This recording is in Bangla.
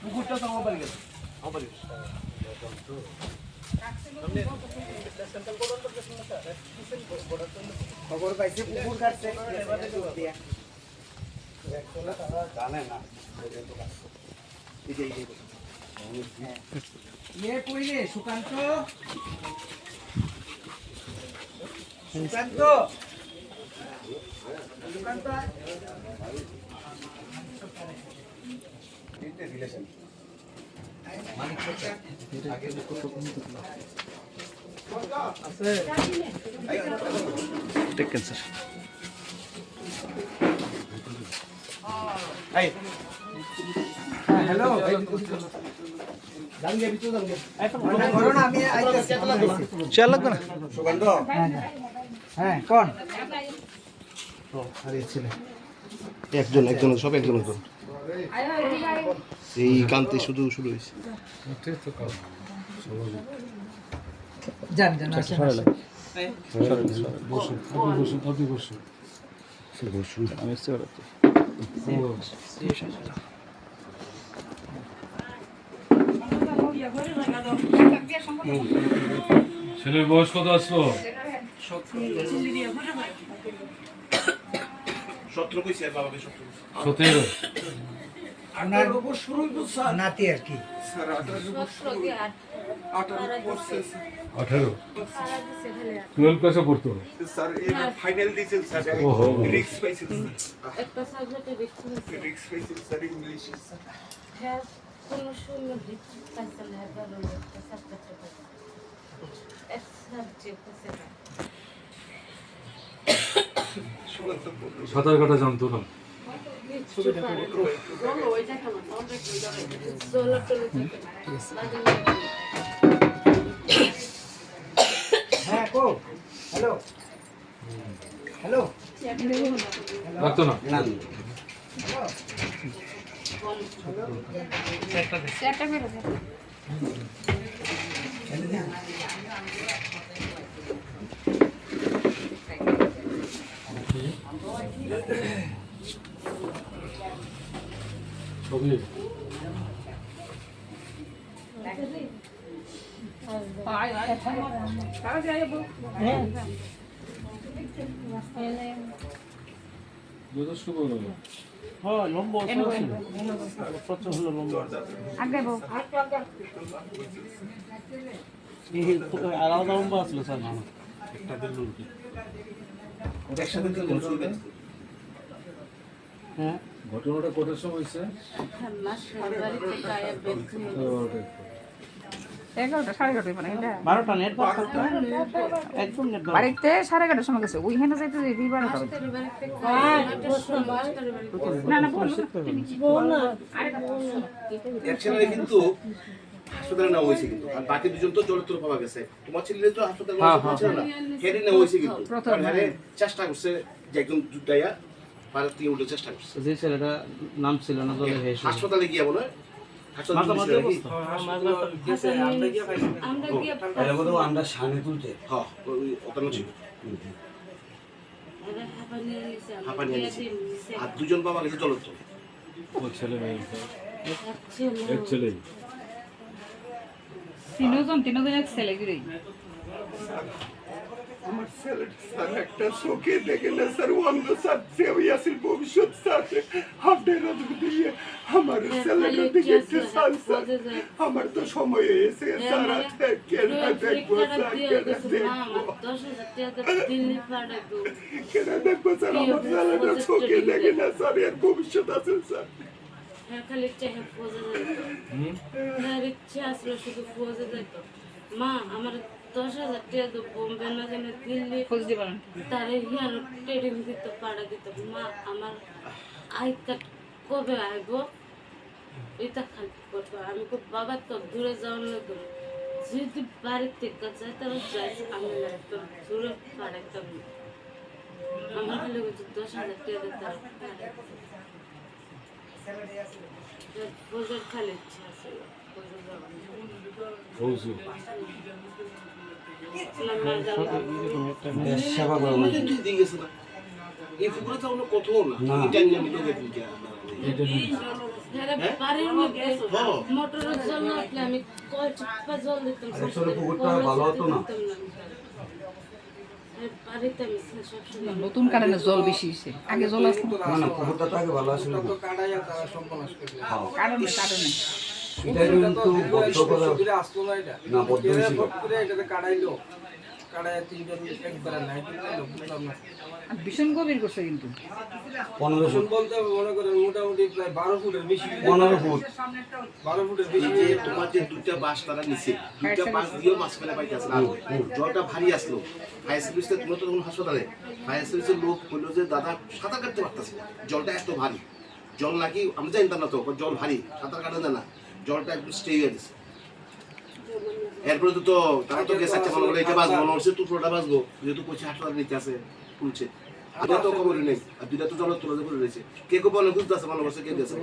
পুকুরটা তো আমার বাড়ি গেছে আমার বাড়ি খবর পাইছি পুকুর কাটছে জানে না। ইয়ে কইলে Sukanta Sukanta Sukanta relation taken sir hello দাঁড়িয়ে ভিতরে দাঁড়িয়ে করো না আমি আইতেছি চেয়ার লাগবে না সুকান্ত হ্যাঁ কোন? ও আরে ছেলে। একজন একজন সব একজন একজন। এই কান্তি শুধু শুরু হয়েছে। যান আসেন। ছেলের বয়স কত আসলো? সতেরো। কইছে আর বাবাকে সতেরো আপনার নাতি আর কি। আঠারো। টুয়েলভ ক্লাসে পড়তো। ফাইনাল দিয়েছেন স্যার রিক্স পাইছেন একটা সাবজেক্টে দেখতে রিক্স পাইছেন স্যার ইংলিশ হ্যাঁ শূন্য দিচ্ছে পাইছে না। এগারো একটা সাবজেক্টে পাইছে এক সাবজেক্ট আছে না ছবি যথেষ্ট বড় একসাথে চলবে ঘটনাটা কটার সময় হয়েছে? এগারোটা সাড়ে এগারোটায় মানে এটা বারোটা নেট একদম নেট বাড়িতে সাড়ে এগারোটার সময় গেছে ওইখানে যাইতে যাইতে বারোটা বাজে। মাস্টারের বাড়িতে নয়টার সময় মাস্টারের বাড়িতে না না এক ছেলে কিন্তু হাসপাতালে নেওয়া হয়েছে কিন্তু। আর বাকি দুজন তো জলের পাওয়া গেছে। তোমার ছেলে তো হাসপাতালে নেওয়া হয়েছে না। হেরে নেওয়া হয়েছে কিন্তু। চেষ্টা করছে যে একদম জুটাইয়া পাড়ার থেকে উঠে চেষ্টা করছে। যে ছেলেটা নাম ছিল না দলে হেসে হাসপাতালে গিয়া বলে নাকি? আমরা সামনে তুলতে। হ্যাঁ ওখানে ছিল। আর দুজন বাবা গেছে জলের ছেলে মেয়ে এক ছেলে তিনজন তিনজন এক ছেলে আমার ছেলেটা স্যার একটা চোখে দেখে না স্যার অন্ধ স্যার সে আসিল ভবিষ্যৎ স্যার আপনার দিয়ে আমার ছেলেটা দিকে একটু স্যার স্যার আমার তো সময় হয়েছে স্যার আজকে কেন দেখব স্যার কেন দেখব কেন দেখব স্যার আমার ছেলেটা চোখে দেখে না স্যার এর ভবিষ্যৎ আছে স্যার হ্যাঁ খালি হ্যাঁ আসলো শুধু মা আমার দশ হাজার টাকা তো বোম্বে না যেন দিল্লি। খোঁজ দিবার তারে হিয়ানো ট্রেডিং দিত পাড়া দিত মা আমার আই কার্ড কবে আইব? এটা খালি করব। আমি খুব বাবা তো দূরে যাওয়ার লাগবে যদি বাড়ির থেকে যাই তাহলে যাই আমি না একদম দূরে পাড়াইতাম না। আমার খালি দশ হাজার টাকা দিতে মোটরের জল আমি কল জল দিতাম ভালো হতো না। নতুন কারণে জল বেশি হয়েছে। আগে জল আসতো না। না পুকুরটা তো আগে ভালো আসলে না হ্যাঁ কারণে। কারণে এটা কিন্তু বদ্ধ করা না বদ্ধ হয়েছিল আর ভীষণ গভীর করছে কিন্তু। পনেরো ফুট। বলতে মনে করেন মোটামুটি প্রায় বারো ফুটের বেশি পনেরো ফুট। বারো ফুটের বেশি যে তোমার যে দুইটা বাস তারা দুইটা দিয়েও মাছ ফেলে পাইতে আসলে। জলটা ভারী আসলো। ফায়ার সার্ভিসে তোমরা তো তখন হাসপাতালে। ফায়ার সার্ভিসের লোক বলল যে দাদা সাঁতার কাটতে পারতেছে জলটা এত ভারী। জল নাকি আমরা জানতাম না তো জল ভারী। সাঁতার কাটা যায় না। জলটা একটু স্টে হয়ে গেছে। এরপরে তো তারা তো গেছে একটা বলে এটা বাঁচবো মনে হচ্ছে টুকরোটা বাঁচবো, যেহেতু পয়সা হাজার নিতে আছে পুলছে দুটা তো খবরই নেই, আর দুইটা তো জলের তোলা করে রয়েছে। কে কে বলে, খুঁজতে আছে করছে কে গেছে।